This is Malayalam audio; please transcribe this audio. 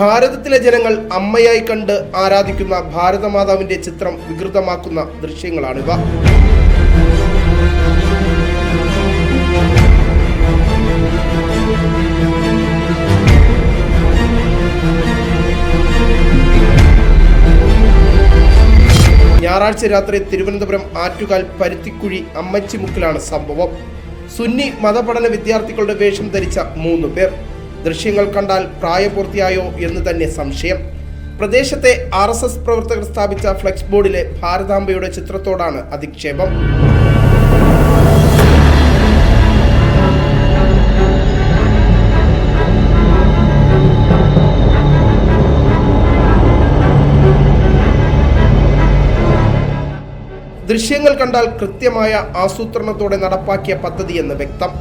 ഭാരതത്തിലെ ജനങ്ങൾ അമ്മയായി കണ്ട് ആരാധിക്കുന്ന ഭാരതമാതാവിന്റെ ചിത്രം വികൃതമാക്കുന്ന ദൃശ്യങ്ങളാണിവ ഞായറാഴ്ച രാത്രി തിരുവനന്തപുരം ആറ്റുകാൽ പരുത്തിക്കുഴി അമ്മച്ചിമുക്കിലാണ് സംഭവം. സുന്നി മതപഠന വിദ്യാർത്ഥികളുടെ വേഷം ധരിച്ച മൂന്ന് പേർ ദൃശ്യങ്ങൾ കണ്ടാൽ പ്രായപൂർത്തിയായോ എന്ന് തന്നെ സംശയം. പ്രദേശത്തെ ആർ എസ് എസ് പ്രവർത്തകർ സ്ഥാപിച്ച ഫ്ലെക്സ് ബോർഡിലെ ഭാരതാംബയുടെ ചിത്രത്തോടാണ് അധിക്ഷേപം. ദൃശ്യങ്ങൾ കണ്ടാൽ കൃത്യമായ ആസൂത്രണത്തോടെ നടപ്പാക്കിയ പദ്ധതിയെന്ന് വ്യക്തം.